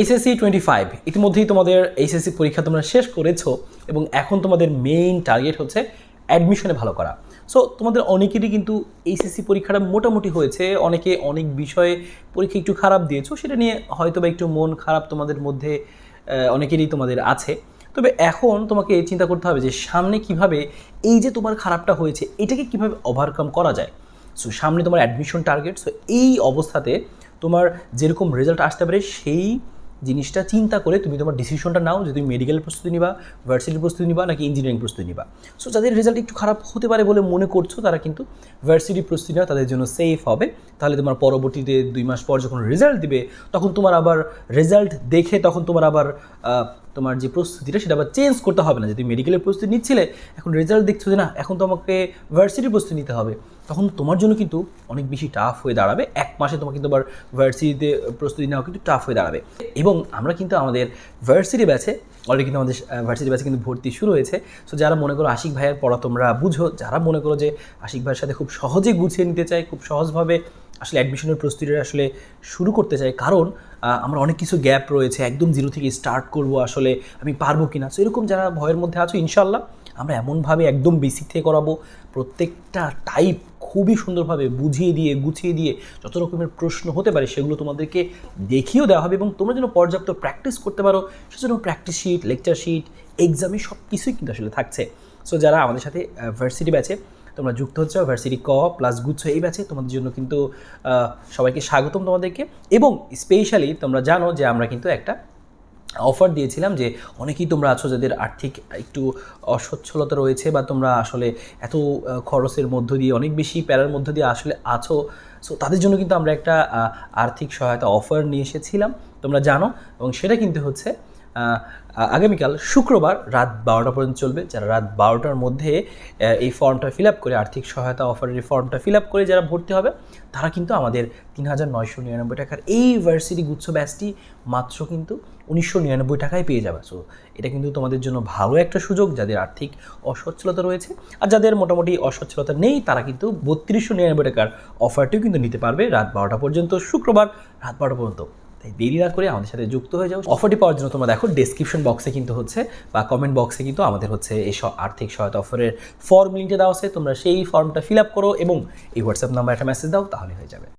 HSC twenty five ইতিমধ্যেই তোমাদের HSC পরীক্ষা তোমরা শেষ করেছ এবং এখন তোমাদের মেইন টার্গেট হচ্ছে অ্যাডমিশনে ভালো করা। সো তোমাদের অনেকেরই কিন্তু এইচএসসি পরীক্ষাটা মোটামুটি হয়েছে, অনেকে অনেক বিষয়ে পরীক্ষা একটু খারাপ দিয়েছ, সেটা নিয়ে হয়তো বা একটু মন খারাপ তোমাদের মধ্যে অনেকেরই তোমাদের আছে। তবে এখন তোমাকে চিন্তা করতে হবে যে সামনে কীভাবে এই যে তোমার খারাপটা হয়েছে, এটাকে কীভাবে ওভারকাম করা যায়? সো সামনে তোমার অ্যাডমিশন টার্গেট সো এই অবস্থাতে তোমার যেরকম রেজাল্ট আসতে পারে, সেই জিনিসটা চিন্তা করে তুমি তোমার ডিসিশনটা নাও যে তুমি মেডিকেল প্রস্তুতি নিবা ভার্সিটির প্রস্তুতি নিবা নাকি ইঞ্জিনিয়ারিং প্রস্তুতি নিবা। সো যাদের রেজাল্ট একটু খারাপ হতে পারে বলে মনে করছ, তারা কিন্তু ভার্সিটি প্রস্তুতি নেওয়া তাদের জন্য সেফ হবে। তাহলে তোমার পরবর্তীতে দুই মাস পর যখন রেজাল্ট দিবে, তখন তোমার আবার রেজাল্ট দেখে তখন তোমার আবার তোমার যে প্রস্তুতিটা সেটা আবার চেঞ্জ করতে হবে না। যে তুমি মেডিকেলের প্রস্তুতি নিচ্ছিলে, এখন রেজাল্ট দেখছ যে না, এখন তো আমাকে ভার্সিটির প্রস্তুতি নিতে হবে। তখন তোমার জন্য কিন্তু অনেক বেশি টাফ হয়ে দাঁড়াবে। এক মাসে তোমার কিন্তু আবার ভার্সিটিতে প্রস্তুতি নেওয়া কিন্তু টাফ হয়ে দাঁড়াবে। এবং আমরা কিন্তু আমাদের ভার্সিটি ব্যাচে অলরেডি কিন্তু আমাদের ভার্সিটি ব্যাচে কিন্তু ভর্তি শুরু হয়েছে। সো যারা মনে করো আশিক ভাইয়ের পড়া তোমরা বুঝো, যারা মনে করো যে আশিক ভাইয়ের সাথে খুব সহজে গুছিয়ে নিতে চাই খুব সহজভাবে আসলে অ্যাডমিশনের প্রস্তুতিটা আসলে শুরু করতে চাই কারণ আমার অনেক কিছু গ্যাপ রয়েছে, একদম জিরো থেকে স্টার্ট করব আসলে আমি পারব কি না সো এরকম যারা ভয়ের মধ্যে আছো ইনশাল্লাহ আমরা এমনভাবে একদম বেসিক থেকে করাবো। প্রত্যেকটা টাইপ খুবই সুন্দরভাবে বুঝিয়ে দিয়ে, গুছিয়ে দিয়ে যত রকমের প্রশ্ন হতে পারে সেগুলো তোমাদেরকে দেখিয়েও দেওয়া হবে এবং তোমরা যেন পর্যাপ্ত প্র্যাকটিস করতে পারো, সেজন্য প্র্যাকটিস শিট লেকচার শিট এক্সামে সব কিছুই কিন্তু আসলে থাকছে। সো যারা আমাদের সাথে ভার্সিটি ব্যাচে তোমরা যুক্ত হচ্ছে ভার্সিটি ক প্লাস গুচ্ছ এই ব্যাচে তোমাদের জন্য কিন্তু সবাইকে স্বাগতম তোমাদেরকে। এবং স্পেশালি তোমরা জানো যে আমরা কিন্তু একটা অফার দিয়েছিলাম যে অনেকেই তোমরা আছো যাদের আর্থিক একটু অসচ্ছলতা রয়েছে বা তোমরা আসলে এত খরচের মধ্য দিয়ে, অনেক বেশি প্যারার মধ্য দিয়ে আসলে আছো। সো তাদের জন্য কিন্তু আমরা একটা আর্থিক সহায়তা অফার নিয়ে এসেছিলাম। তোমরা জানো এবং সেটা কিন্তু হচ্ছে আগামীকাল শুক্রবার রাত বারোটা পর্যন্ত চলবে। যারা রাত বারোটার মধ্যে এই ফর্মটা ফিল আপ করে, আর্থিক সহায়তা অফারের এই ফর্মটা ফিল আপ করে যারা ভর্তি হবে, তারা কিন্তু আমাদের তিন হাজার নয়শো নিরানব্বই টাকার এই ভার্সিটি গুচ্ছ ব্যাচটি মাত্র কিন্তু উনিশশো নিরানব্বই টাকায় পেয়ে যাবে। সো এটা কিন্তু তোমাদের জন্য ভালো একটা সুযোগ, যাদের আর্থিক অসচ্ছলতা রয়েছে আর যাদের মোটামুটি অসচ্ছলতা নেই, তারা কিন্তু বত্রিশশো নিরানব্বই টাকার অফারটিও কিন্তু নিতে পারবে রাত বারোটা পর্যন্ত, শুক্রবার রাত বারোটা পর্যন্ত। তাই দেরি না করে আমাদের সাথে যুক্ত হয়ে যাও। অফারটি পাওয়ার জন্য তোমরা দেখো ডেসক্রিপশন বক্সে কিন্তু হচ্ছে, বা কমেন্ট বক্সে কিন্তু আমাদের হচ্ছে এই আর্থিক সহায়তা অফারের ফর্ম লিঙ্কটা দেওয়া আছে। তোমরা সেই ফর্মটা ফিল আপ করো এবং এই হোয়াটসঅ্যাপ নাম্বার একটা মেসেজ দাও, তাহলে হয়ে যাবে।